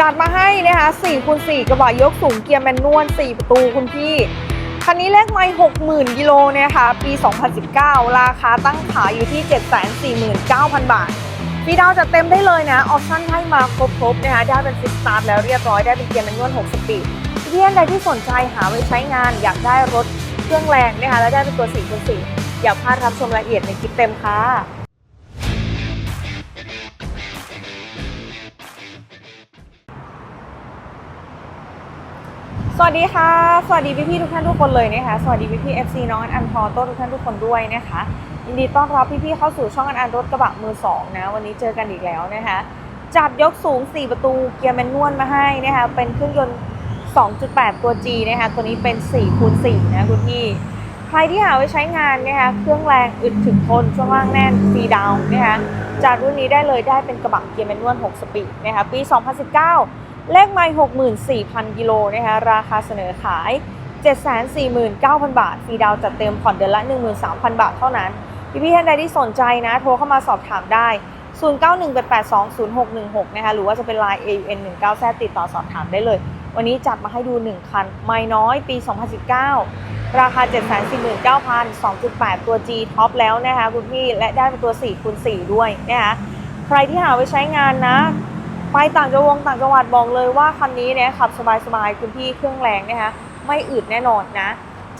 จัดมาให้นะคะ4คูณ4กระบะยกสูงเกียร์แมนนวล 4 ประตูคุณพี่ คันนี้เลขไม่60,000 กิโลเนี่ยค่ะปี 2019 ราคาตั้งขายอยู่ที่ 749,000 บาทพี่ดาวจะเต็มได้เลยนะ ออปชั่นให้มาครบๆนะคะ ได้เป็นฟิกสตาร์ทแล้วเรียบร้อย ได้เป็นเกียร์แมนนวล 6 สปีดพี่ท่านใดที่สนใจหาไว้ใช้งาน อยากได้รถเครื่องแรงนะคะ แล้วได้เป็นตัว4คูณ4อย่าพลาดรับชมรายละเอียดในคลิปเต็มค่ะ สวัสดีค่ะ สวัสดีพี่พี่ๆทุกท่านทุกคนเลยนะคะ สวัสดีพี่พี่ๆ FC น้องอันอันพอโต้ทุกท่านทุกคนด้วยนะคะยินดีต้อนรับพี่พี่ๆเข้าสู่ช่องอันอันรถกระบะมือสองนะ วันนี้เจอกันอีกแล้วนะคะ จัดยกสูง 4 ประตูเกียร์แมนนวลมาให้นะคะ เป็นเครื่องยนต์ 2.8 ตัว G นะคะ ตัวนี้เป็น4คูณ4นะคุณพี่ ใครที่หาไว้ใช้งานนะคะ เครื่องแรงอึดถึงทน ช่วงล่างแน่นฟรีดาวน์นะคะจากรุ่นนี้ได้เลยได้เป็นกระบะเกียร์แมนนวล 6 สปีดนะคะ ปี 2019 เลขไม่64,000 กิโลนะคะราคาเสนอขาย 749,000 บาทฟรีดาวจัดเต็มผ่อนเดือนละ 13,000 บาทเท่านั้น พี่พี่ๆท่านใดที่สนใจนะ โทรเข้ามาสอบถามได้ 0918820616 นะคะหรือว่าจะเป็น Line AUN 19แซติดต่อสอบถามได้เลย วันนี้จัดมาให้ดู 1 คัน ไม่น้อยปี 2019 ราคา 749,000 2.8 ตัว G ท็อปแล้วนะคะคุณพี่และได้เป็นตัว 4 คูณ 4 ด้วยนะคะใครที่หาไว้ใช้งานนะ ไปต่างจังหวัดต่างจังหวัดบอกเลยว่าคันนี้เนี่ยขับสบายๆคุณพี่เครื่องแรงนะคะไม่อืดแน่นอนนะ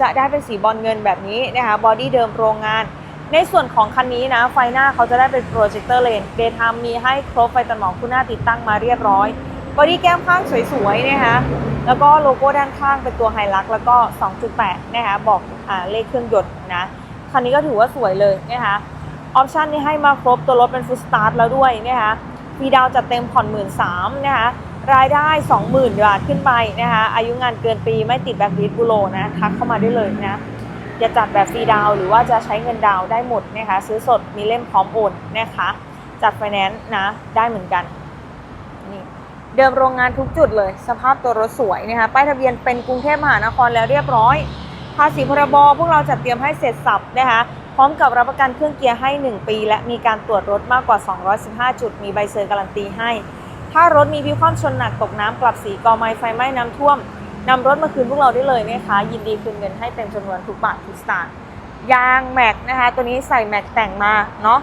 จะได้เป็นสีบอลเงินแบบนี้นะคะบอดี้เดิมโรงงาน ในส่วนของคันนี้นะ ไฟหน้าเขาจะได้เป็นโปรเจคเตอร์เลนเดย์ไทม์มีให้ครบไฟตัดหมอกคู่หน้าติดตั้งมาเรียบร้อยบอดี้แก้มข้างสวยๆนะคะแล้วก็โลโก้ด้านข้างเป็นตัวไฮลักแล้วก็ 2.8 นะคะบอกอ่าเลขเครื่องยนต์นะคันนี้ก็ถือว่าสวยเลยนะคะออปชันนี้ให้มาครบตัวรถเป็นฟุตสตาร์ทแล้วด้วยนะคะ ฟรีดาวจัดเต็มผ่อนหมื่นสามนะคะรายได้ 20,000 บาทขึ้นไปนะคะอายุงานเกินปีไม่ติดแบ็คลิสต์บุโรนะทักเข้ามาได้เลยนะจะจัดแบบฟรีดาวหรือว่าจะใช้เงินดาวได้หมดนะคะซื้อสดมีเล่มพร้อมโอนนะคะจัดไฟแนนซ์นะได้เหมือนกันนี่เดิมโรงงานทุกจุดเลย สภาพตัวรถสวยนะคะป้ายทะเบียนเป็นกรุงเทพมหานครแล้วเรียบร้อยภาษีพรบพวกเราจัดเตรียมให้เสร็จสับนะคะ พร้อมกับรับประกันเครื่องเกียร์ให้ 1 ปี และมีการตรวจรถมากกว่า 215 จุด มีใบเซอร์การันตีให้ ถ้ารถมีพิความชนหนักตกน้ำกลับสีกอไม้ไฟไหม้น้ำท่วมนำรถมาคืนพวกเราได้เลยนะคะ ยินดีคืนเงินให้เต็มจำนวนทุกบาททุกสตางค์ยางแม็กนะคะ ตัวนี้ใส่แม็กแต่งมาเนาะ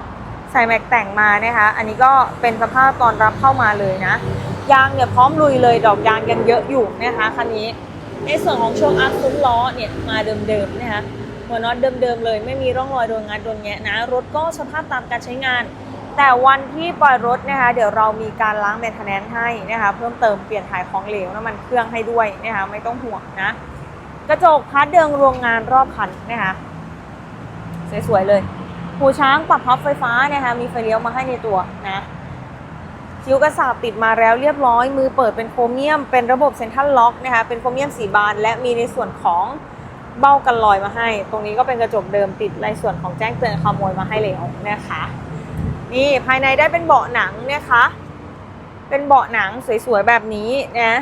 ใส่แม็กแต่งมานะคะ อันนี้ก็เป็นสภาพตอนรับเข้ามาเลยนะ ยางเนี่ยพร้อมลุยเลยดอกยางยังเยอะอยู่นะคะคันนี้ ในส่วนของช่วงอาร์คซุ้มล้อเนี่ยมาเดิมๆนะคะ หัวน็อตเดิมๆเลย ไม่มีร่องรอยโดนงัดโดนแงะนะ รถก็สภาพตามการใช้งาน แต่วันที่ปล่อยรถนะคะเดี๋ยวเรามีการล้างเมนเทนแนนให้นะคะเพิ่มเติมเปลี่ยนถ่ายของเหลวน้ำมันเครื่องให้ด้วยนะคะไม่ต้องห่วงนะ กระจกพัดเดิงโรงงานรอบคันนะคะสวยๆเลยหูช้างปรับพับไฟฟ้านะคะมีไฟเลี้ยวมาให้ในตัวนะคิ้วกระสาบติดมาแล้วเรียบร้อย มือเปิดเป็นโครเมียม เป็นระบบเซ็นทรัลล็อกนะคะเป็นโครเมียมสีบาน และมีในส่วนของ เบ้ากันลอยมาให้ ตรงนี้ก็เป็นกระจกเดิมติดในส่วนของแจ้งเตือนขโมยมาให้แล้วนะคะ นี่ภายในได้เป็นเบาะหนังนะคะ เป็นเบาะหนังสวยๆแบบนี้นะ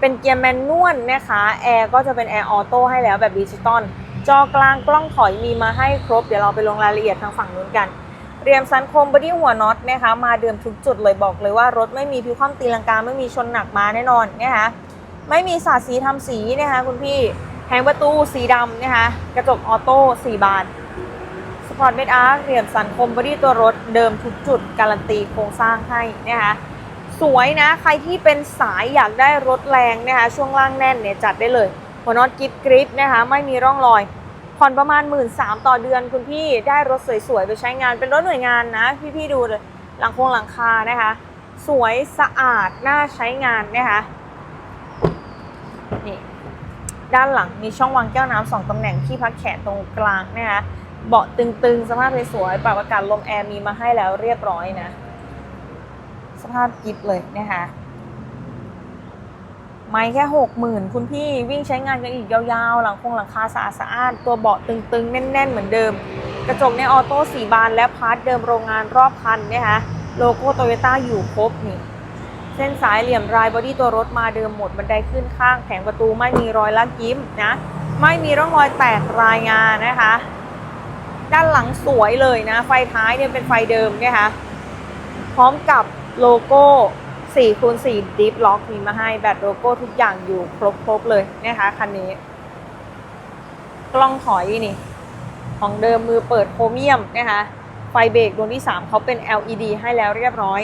เป็นเกียร์แมนนวลนะคะ แอร์ก็จะเป็นแอร์ออโต้ให้แล้วแบบดิจิตอล จอกลางกล้องถอยมีมาให้ครบ เดี๋ยวเราไปลงรายละเอียดทางฝั่งนู้นกัน เรียมสันคมบอดี้หัวน็อตนะคะ มาเดิมทุกจุดเลยบอกเลยว่ารถไม่มีพิวคว่ำตีลังกาไม่มีชนหนักมาแน่นอนนะคะ ไม่มีสาดสีทำสีนะคะคุณพี่ แผงประตูสีดำนะคะ กระจกออโต้สีบานสปอร์ตเมดอาร์เรียมสันคมบอดี้ตัวรถเดิมทุกจุด การันตีโครงสร้างให้นะคะสวยนะ ใครที่เป็นสายอยากได้รถแรงนะคะ ช่วงล่างแน่นเนี่ยจัดได้เลย หัวน็อตกิฟกริปนะคะ ไม่มีร่องรอยผ่อนประมาณ 1 3ื่นต่อเดือนคุณพี่ได้รถสวยๆ ไปใช้งานเป็นรถหน่วยงานนะ พี่ๆดูเลยหลังโครงหลังคานะคะ สวยสะอาดน่าใช้งานนะคะ ด้านหลังมีช่องวางแก้วน้ำสองตำแหน่งที่พักแขนตรงกลางนะคะเบาะตึงๆ สภาพสวยๆปรับอากาศลมแอร์มีมาให้แล้วเรียบร้อยนะ สภาพกิฟเลยนะคะไม่แค่หกหมื่นคุณพี่วิ่งใช้งานกันอีกยาวๆ หลังคงหลังคาสะอาดสะอาดตัวเบาะตึงๆ แน่นๆ เหมือนเดิม กระจกในออโต้สีบานและพาร์ทเดิมโรงงานรอบคันนะคะโลโก้โตโยต้าอยู่ครบนี่ เส้นสายเหลี่ยมรายบอดี้ตัวรถมาเดิมหมดบันไดขึ้นข้างแผงประตูไม่มีรอยลักยิ้มนะ ไม่มีร่องรอยแตกรายงานนะคะ ด้านหลังสวยเลยนะ ไฟท้ายเนี่ยเป็นไฟเดิมนะคะพร้อมกับโลโก้4คูณ4ดิฟล็อกมีมาให้แบตโลโก้ทุกอย่างอยู่ครบๆเลยนะคะคันนี้ กล้องถอยนี่ ของเดิมมือเปิดโครเมียมนะคะ ไฟเบรกดวงที่ 3 เขาเป็น LED ให้แล้วเรียบร้อย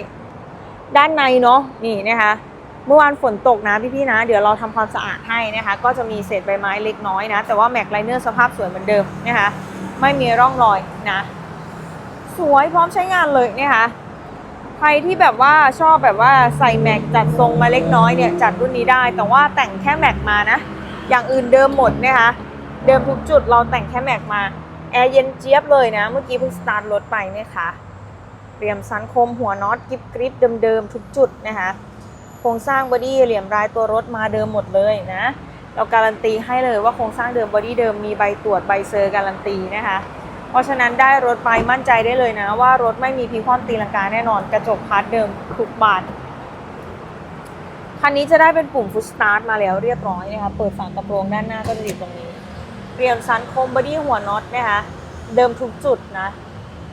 ด้านในเนาะนี่นะคะเมื่อวานฝนตกนะพี่ๆนะ เดี๋ยวเราทำความสะอาดให้นะคะ ก็จะมีเศษใบไม้เล็กน้อยนะ แต่ว่าแม็กไลเนอร์สภาพสวยเหมือนเดิมนะคะ ไม่มีร่องรอยนะ สวยพร้อมใช้งานเลยนะคะใครที่แบบว่าชอบแบบว่าใส่แม็กจัดทรงมาเล็กน้อยเนี่ยจัดรุ่นนี้ได้ แต่ว่าแต่งแค่แม็กมานะ อย่างอื่นเดิมหมดนะคะเดิมทุกจุดเราแต่งแค่แม็กมาแอร์เย็นเจี๊ยบเลยนะ เมื่อกี้เพิ่งสตาร์ทรถไปนะคะ เตรียมสันคมหัวน็อตกริบกริปเดิมๆทุกจุดนะคะโครงสร้างบอดี้เหลี่ยมรายตัวรถมาเดิมหมดเลยนะเราการันตีให้เลยว่าโครงสร้างเดิมบอดี้เดิมมีใบตรวจใบเซอร์การันตีนะคะ เพราะฉะนั้นได้รถไปมั่นใจได้เลยนะ ว่ารถไม่มีพลิกคว่ำตีลังกาแน่นอนกระจกพาร์ทเดิมทุกบานคันนี้จะได้เป็นปุ่มฟุตสตาร์ทมาแล้วเรียบร้อยนะคะเปิดฝากระโปรงด้านหน้าก็จะอยู่ตรงนี้เตรียมซันคมบอดี้หัวน็อตนะคะเดิมทุกจุดนะ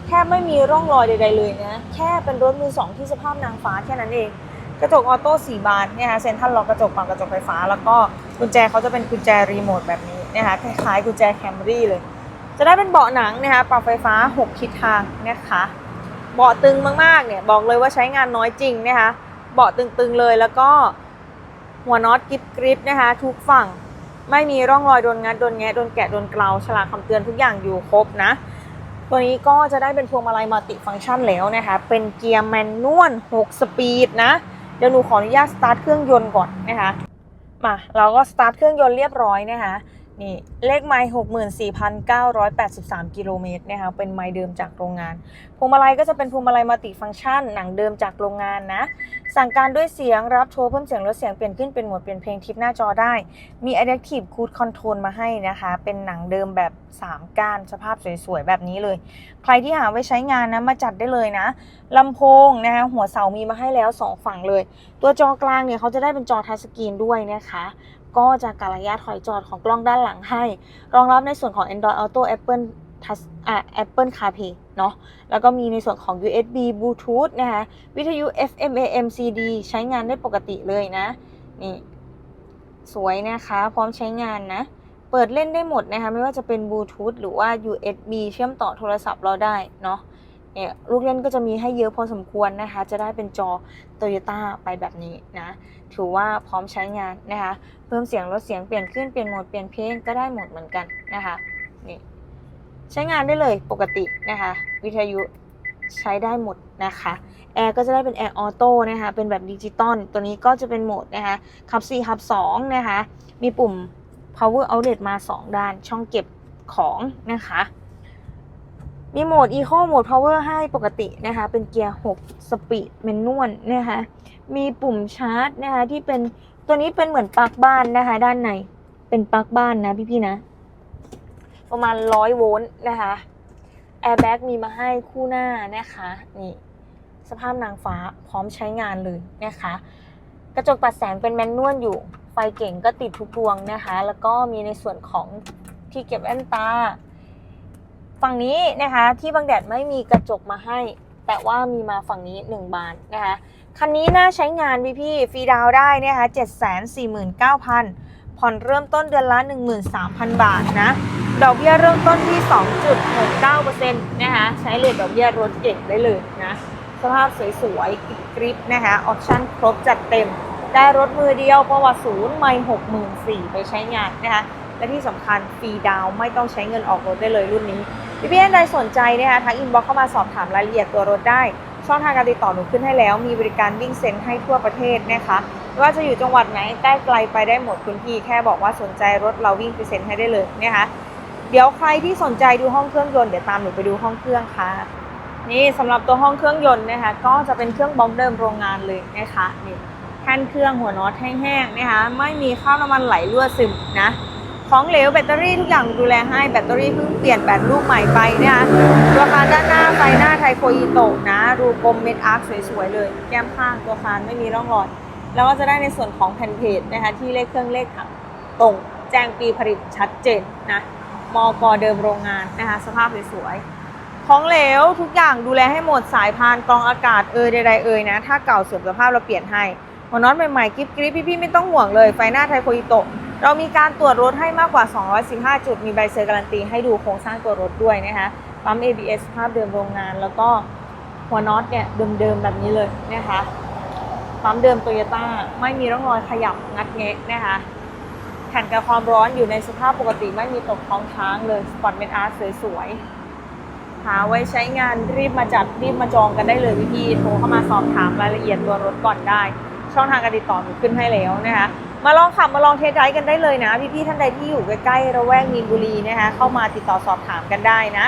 แทบไม่มีร่องรอยใดๆเลยนะแค่เป็นรถมือสองที่สภาพนางฟ้าแค่นั้นเองกระจกออโต้สี่บานเนะคะเซ็นทรัลล็อกกระจกฝั่งกระจกไฟฟ้า แล้วก็กุญแจเขาจะเป็นกุญแจรีโมทแบบนี้นะคะคล้ายๆกุญแจแคมรี่เลย จะได้เป็นเบาะหนังนะคะปรับไฟฟ้า 6 ทิศทางนะคะเบาะตึงมากๆเนี่ยบอกเลยว่าใช้งานน้อยจริงนะคะเบาะตึงๆเลยแล้วก็หัวน็อตกริบกริบนะคะทุกฝั่งไม่มีร่องรอยโดนงัดโดนแงะโดนแกะโดนเกลาฉลากคำเตือนทุกอย่างอยู่ครบนะ ตัวนี้ก็จะได้เป็นพวงมาลัยมัลติฟังก์ชันแล้วนะคะ เป็นเกียร์แมนนวล 6 สปีดนะ เดี๋ยวหนูขออนุญาตสตาร์ทเครื่องยนต์ก่อนนะคะ มาเราก็สตาร์ทเครื่องยนต์เรียบร้อยนะคะนี่เลขไมล์64,983กิโลเมตรนะคะเป็นไมล์เดิมจากโรงงาน วงมาลัยก็จะเป็นพวงมาลัยมัลติฟังก์ชันหนังเดิมจากโรงงานนะ สั่งการด้วยเสียงรับโทรเพิ่มเสียงลดเสียงเปลี่ยนขึ้นเป็นโหมดเปลี่ยนเพลงทิปหน้าจอได้ มี Adaptive Cruise Control มาให้นะคะ เป็นหนังเดิมแบบ 3ก้านสภาพสวยๆ แบบนี้เลย ใครที่หาไว้ใช้งานนะมาจัดได้เลยนะลำโพงนะคะหัวเสามีมาให้แล้ว 2 ฝั่งเลย ตัวจอกลางเนี่ยเขาจะได้เป็นจอทัชสกรีนด้วยนะคะก็จะการระยะถอยจอดของกล้องด้านหลังให้ รองรับในส่วนของ Android Auto Apple Touch อ่า Apple CarPlay เนาะแล้วก็มีในส่วนของ USB Bluetooth นะคะวิทยุ FM AM CD ใช้งานได้ปกติเลยนะ นี่สวยนะคะ พร้อมใช้งานนะ เปิดเล่นได้หมดนะคะ ไม่ว่าจะเป็นบลูทูธหรือว่า USB เชื่อมต่อโทรศัพท์เราได้เนาะเนี่ยลูกเล่นก็จะมีให้เยอะพอสมควรนะคะ จะได้เป็นจอ Toyota ไปแบบนี้นะ ถือว่าพร้อมใช้งานนะคะ เพิ่มเสียงลดเสียงเปลี่ยนขึ้นเปลี่ยนโหมดเปลี่ยนเพลงก็ได้หมดเหมือนกันนะคะ ใช้งานได้เลยปกตินะคะ วิทยุใช้ได้หมดนะคะแอร์ก็จะได้เป็นแอร์ออโต้นะคะ เป็นแบบดิจิตอล ตัวนี้ก็จะเป็นโหมดนะคะขับ4ขับ2นะคะ มีปุ่ม power outlet มา 2 ด้าน ช่องเก็บของนะคะ มีโหมด eco โหมด power ให้ปกตินะคะ เป็นเกียร์ 6 สปีดแมนนวลนะคะ มีปุ่มชาร์จนะคะที่เป็นตัวนี้เป็นเหมือนปลั๊กบ้านนะคะ ด้านใน เป็นปลั๊กบ้านนะพี่ๆนะ ประมาณ100โวลต์นะคะแอร์แบ็กมีมาให้คู่หน้านะคะนี่สภาพนางฟ้าพร้อมใช้งานเลยนะคะ กระจกตัดแสงเป็นแมนนวลอยู่ ไฟเก่งก็ติดทุกดวงนะคะ แล้วก็มีในส่วนของที่เก็บแว่นตา ฝั่งนี้นะคะที่บางแดดไม่มีกระจกมาให้ แต่ว่ามีมาฝั่งนี้ 1 บานนะคะ คันนี้น่าใช้งานพี่พี่ฟรีดาวได้นะคะ749,000ผ่อนเริ่มต้นเดือนละ 13,000 บาทนะ ดอกเบี้ยเริ่มต้นที่ 2.69%นะคะใช้เลทดอกเบี้ยรถเก่งได้เลยนะสภาพสวยๆกริบๆนะคะออปชั่นครบจัดเต็ม ได้รถมือเดียวประวัติศูนย์ไม่หกหมื่นสี่ไปใช้งานนะคะและที่สำคัญฟรีดาวน์ไม่ต้องใช้เงินออกรถได้เลยรุ่นนี้พี่พี่ท่านใดสนใจนะคะทักอินบ็อกเข้ามาสอบถามรายละเอียดตัวรถได้ ช่องทางการติดต่อหนูขึ้นให้แล้ว มีบริการวิ่งเซ็นให้ทั่วประเทศนะคะไม่ว่าจะอยู่จังหวัดไหนใกล้ไกลไปได้หมดคุณพี่แค่บอกว่าสนใจรถเราวิ่งไปเซ็นให้ได้เลยนะคะ เดี๋ยวใครที่สนใจดูห้องเครื่องยนต์เดี๋ยวตามหนูไปดูห้องเครื่องค่ะ นี่สำหรับตัวห้องเครื่องยนต์นะคะ ก็จะเป็นเครื่องบอกเดิมโรงงานเลยนะคะนี่แท่นเครื่องหัวน็อตแห้งๆนะคะ ไม่มีข้าวน้ำมันไหลรั่วซึมนะของเหลวแบตเตอรี่ทุกอย่างดูแลให้แบตเตอรี่เพิ่งเปลี่ยนแบตลูกใหม่ไปนะคะตัวคานด้านหน้าไฟหน้าไทโคอิโตะนะรูกลมเม็ดอาร์คสวยๆเลย แก้มข้างตัวคานไม่มีร่องรอยแล้วก็จะได้ในส่วนของแผ่นเพจนะคะที่เลขเครื่องเลขถังตรงแจ้งปีผลิตชัดเจนนะ มอกเดิมโรงงานนะคะสภาพสวยๆของเหลวทุกอย่างดูแลให้หมดสายพานกรองอากาศเอยใดๆเอยนะ ถ้าเก่าเสื่อมสภาพเราเปลี่ยนให้หัวน็อตใหม่ๆกริบกริบพี่ๆไม่ต้องห่วงเลยไฟหน้าไทโคอิโตะเรามีการตรวจรถให้มากกว่า 215 จุด มีใบเซอร์การันตีให้ดูโครงสร้างตัวรถด้วยนะคะปั๊ม ABS ภาพเดิมโรงงาน แล้วก็หัวน็อตเนี่ยเดิมๆแบบนี้เลยนะคะปั๊มเดิมโตโยต้าไม่มีร่องรอยขยับงัดแงะนะคะ ผ่นกันความร้อนอยู่ในสภาพปกติไม่มีตกท้องช้างเลยสปอร์ตเมนอาร์สวยๆ หาไว้ใช้งานรีบมาจัดรีบมาจองกันได้เลยพี่ๆโทรเข้ามาสอบถามรายละเอียดตัวรถก่อนได้ ช่องทางการติดต่อหนูขึ้นให้แล้วนะคะมาลองขับมาลองเทสไดร์กันได้เลยนะ พี่ๆท่านใดที่อยู่ใกล้ๆระแวกมีนบุรีนะคะเข้ามาติดต่อสอบถามกันได้นะ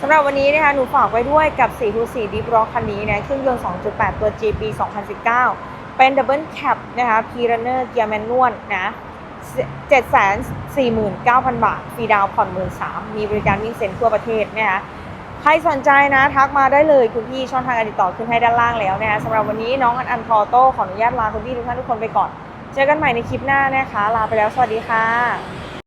สำหรับวันนี้นะคะหนูฝากไว้ด้วยกับ 4 4 Deep Rock คันนี้นะเครื่องยนต์ 2.8 ตัว G ปี 2019 เป็น Double Cab นะคะ P Runner เกียร์แมนนวลนะ 749,000 บาทฟรีดาวน์ผ่อนหมื่นสามมีบริการวิ่งเซ็นทั่วประเทศนะคะใครสนใจนะทักมาได้เลยคุณพี่ช่องทางการติดต่อขึ้นให้ด้านล่างแล้วนะคะสำหรับวันนี้น้องอันอันพอโต้ขออนุญาตลาคุณพี่ทุกท่านทุกคนไปก่อน เจอกันใหม่ในคลิปหน้านะคะ ลาไปแล้วสวัสดีค่ะ